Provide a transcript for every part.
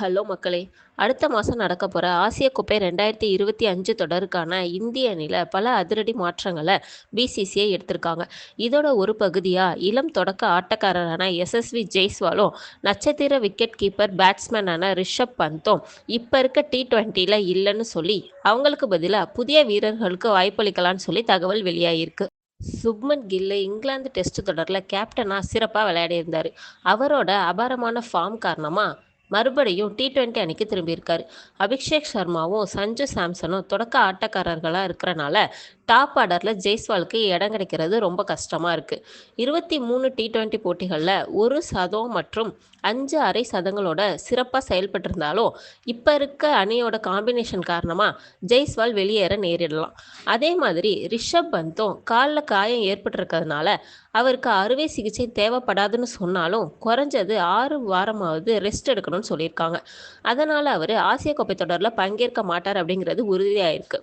Hello மக்களே அடுத்த மாதம் நடக்க போகிற ஆசிய கோப்பை ரெண்டாயிரத்தி இருபத்தி அஞ்சு தொடருக்கான இந்திய அணியில் பல அதிரடி மாற்றங்களை பிசிசிஐ எடுத்திருக்காங்க. இதோட ஒரு பகுதியாக இளம் தொடக்க ஆட்டக்காரரான எஸ்எஸ்வி ஜெய்ஸ்வாலும் நட்சத்திர விக்கெட் கீப்பர் பேட்ஸ்மேனான ரிஷப் பந்தும் இப்போ இருக்க டி ட்வெண்ட்டியில் இல்லைன்னு சொல்லி அவங்களுக்கு பதிலாக புதிய வீரர்களுக்கு வாய்ப்பளிக்கலான்னு சொல்லி தகவல் வெளியாகிருக்கு சுப்மன் கில்லு இங்கிலாந்து டெஸ்ட் தொடரில் கேப்டனாக சிறப்பாக விளையாடியிருந்தார். அவரோட அபாரமான ஃபார்ம் காரணமாக மறுபடியும் டி ட்வெண்ட்டி அணிக்கு திரும்பியிருக்காரு. அபிஷேக் சர்மாவும் சஞ்சு சாம்சனும் தொடக்க ஆட்டக்காரர்களாக இருக்கிறனால டாப் ஆர்டரில் ஜெய்ஸ்வாலுக்கு இடம் கிடைக்கிறது ரொம்ப கஷ்டமாக இருக்குது இருபத்தி மூணு டி ட்வெண்ட்டி போட்டிகளில் ஒரு சதம் மற்றும் அஞ்சு அரை சதங்களோட சிறப்பாக செயல்பட்டிருந்தாலும் இப்போ இருக்க அணியோட காம்பினேஷன் காரணமாக ஜெய்ஸ்வால் வெளியேற நேரிடலாம். அதே மாதிரி ரிஷப் பந்தும் காலில் காயம் ஏற்பட்டிருக்கிறதுனால அவருக்கு அறுவை சிகிச்சை தேவைப்படாதுன்னு சொன்னாலும் குறைஞ்சது ஆறு வாரமாவது ரெஸ்ட் எடுக்கணும்னு சொல்லியிருக்காங்க. அதனால் அவர் ஆசிய கோப்பை தொடரில் பங்கேற்க மாட்டார் அப்படிங்கிறது உறுதியாயிருக்கு.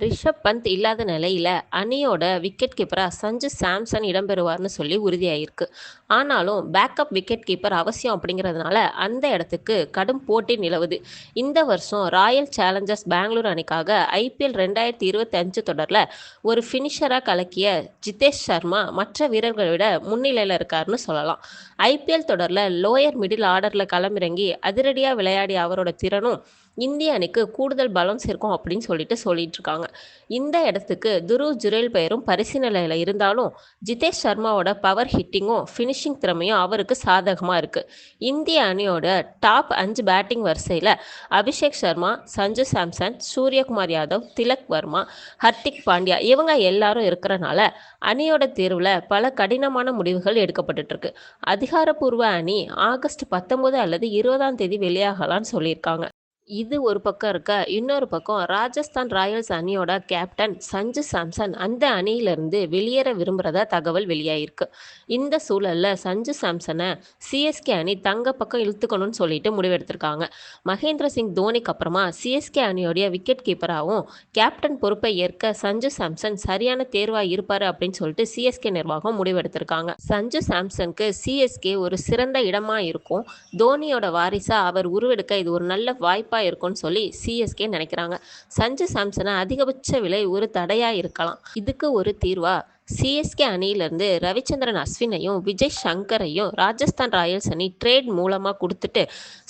ரிஷப் பந்த் இல்லாத நிலையில் அணியோட விக்கெட் கீப்பராக சஞ்சு சாம்சன் இடம்பெறுவார்னு சொல்லி உறுதியாயிருக்கு. ஆனாலும் பேக்கப் விக்கெட் கீப்பர் அவசியம் அப்படிங்கிறதுனால அந்த இடத்துக்கு கடும் போட்டி நிலவுது. இந்த வருஷம் ராயல் சேலஞ்சர்ஸ் பெங்களூர் அணிக்காக ஐபிஎல் ரெண்டாயிரத்தி இருபத்தி அஞ்சு தொடரில் ஒரு ஃபினிஷராக கலக்கிய ஜிதேஷ் சர்மா மற்ற வீரர்களை விட முன்னிலையில் இருக்காருன்னு சொல்லலாம். ஐபிஎல் தொடரில் லோயர் மிடில் ஆர்டரில் களமிறங்கி அதிரடியாக விளையாடிய அவரோட திறனும் இந்திய அணிக்கு கூடுதல் பலம் சேர்க்கும் அப்படின்னு சொல்லிட்டு சொல்லிட்டு இருக்காங்க இந்த இடத்துக்கு துரு ஜுரேல் பெயரும் பரிசு நிலையில் இருந்தாலும் ஜிதேஷ் சர்மாவோட பவர் ஹிட்டிங்கும் ஃபினிஷிங் திறமையும் அவருக்கு சாதகமாக இருக்குது இந்திய அணியோட டாப் அஞ்சு பேட்டிங் வரிசையில் அபிஷேக் சர்மா சஞ்சு சாம்சன் சூரியகுமார் யாதவ் திலக் வர்மா ஹர்திக் பாண்டியா இவங்க எல்லாரும் இருக்கிறனால அணியோட தேர்வில் பல கடினமான முடிவுகள் எடுக்கப்பட்டுருக்கு அதிகாரப்பூர்வ அணி ஆகஸ்ட் பத்தொம்போது அல்லது இருபதாம் தேதி வெளியாகலான்னு சொல்லியிருக்காங்க. இது ஒரு பக்கம் இருக்க? இன்னொரு பக்கம் ராஜஸ்தான் ராயல்ஸ் அணியோட கேப்டன் சஞ்சு சாம்சன் அந்த அணியிலிருந்து வெளியேற விரும்புகிறதா தகவல் வெளியாயிருக்கு. இந்த சூழலில் சஞ்சு சாம்சனை சிஎஸ்கே அணி தங்க பக்கம் இழுத்துக்கணும்னு சொல்லிட்டு முடிவெடுத்திருக்காங்க. மகேந்திர சிங் தோனிக்கு அப்புறமா சிஎஸ்கே அணியோடைய விக்கெட் கீப்பராகவும் கேப்டன் பொறுப்பை ஏற்க சஞ்சு சாம்சன் சரியான தேர்வாக இருப்பார் அப்படின்னு சொல்லிட்டு சிஎஸ்கே நிர்வாகம் முடிவெடுத்திருக்காங்க. சஞ்சு சாம்சனுக்கு சிஎஸ்கே ஒரு சிறந்த இடமாக இருக்கும். தோனியோட வாரிசாக அவர் உருவெடுக்க இது ஒரு நல்ல வாய்ப்பாக வாய்ப்பாக இருக்கும்னு சொல்லி சிஎஸ்கே நினைக்கிறாங்க. சஞ்சு சாம்சனை அதிகபட்ச விலை ஒரு தடையாக இருக்கலாம். இதுக்கு ஒரு தீர்வா? சிஎஸ்கே அணியிலேருந்து ரவிச்சந்திரன் அஸ்வினையும் விஜய் சங்கரையும் ராஜஸ்தான் ராயல்ஸ் அணி ட்ரேட் மூலமாக கொடுத்துட்டு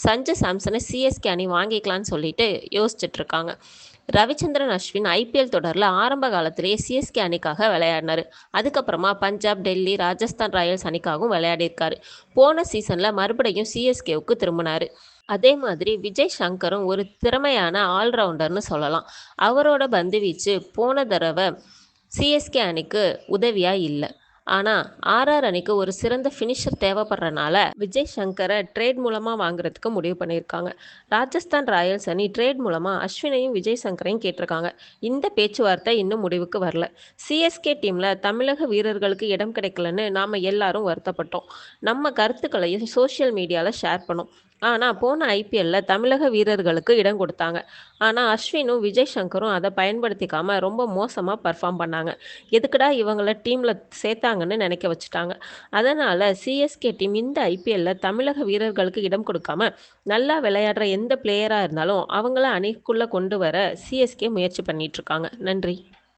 சஞ்சு சாம்சனை சிஎஸ்கே அணி வாங்கிக்கலான்னு சொல்லிட்டு யோசிச்சுட்டு இருக்காங்க ரவிச்சந்திரன் அஸ்வின் ஐபிஎல் தொடரில் ஆரம்ப காலத்திலேயே சிஎஸ்கே அணிக்காக விளையாடினார். அதுக்கப்புறமா பஞ்சாப் டெல்லி ராஜஸ்தான் ராயல்ஸ் அணிக்காகவும் விளையாடியிருக்காரு. போன சீசனில் மறுபடியும் சிஎஸ்கேவுக்கு திரும்பினார். அதே மாதிரி விஜய் சங்கரும் ஒரு திறமையான ஆல்ரவுண்டர்னு சொல்லலாம். அவரோட பந்து வீச்சு போன தடவை சிஎஸ்கே அணிக்கு உதவியாக இல்லை. ஆனால் ஆர்ஆர் அணிக்கு ஒரு சிறந்த ஃபினிஷர் தேவைப்படுறனால விஜய் சங்கரை ட்ரேட் மூலமாக வாங்குறதுக்கு முடிவு பண்ணியிருக்காங்க. ராஜஸ்தான் ராயல்ஸ் அணி ட்ரேட் மூலமாக அஸ்வினையும் விஜய் சங்கரையும் கேட்டிருக்காங்க. இந்த பேச்சுவார்த்தை இன்னும் முடிவுக்கு வரல. சிஎஸ்கே டீமில் தமிழக வீரர்களுக்கு இடம் கிடைக்கலன்னு நாம் எல்லாரும் வருத்தப்பட்டோம். நம்ம கருத்துக்களையும் சோஷியல் மீடியாவில் ஷேர் பண்ணோம். ஆனால் போன ஐபிஎல்லில் தமிழக வீரர்களுக்கு இடம் கொடுத்தாங்க. ஆனால் அஸ்வினும் விஜய் சங்கரும் அதை பயன்படுத்திக்காமல் ரொம்ப மோசமாக பர்ஃபார்ம் பண்ணாங்க. எதுக்குடா இவங்கள டீமில் சேர்த்தாங்கன்னு நினைக்க வச்சுட்டாங்க. அதனால் சிஎஸ்கே டீம் இந்த ஐபிஎல்லில் தமிழக வீரர்களுக்கு இடம் கொடுக்காம நல்லா விளையாடுற எந்த பிளேயராக இருந்தாலும் அவங்கள அணிக்குள்ளே கொண்டு வர சிஎஸ்கே முயற்சி பண்ணிகிட்ருக்காங்க நன்றி.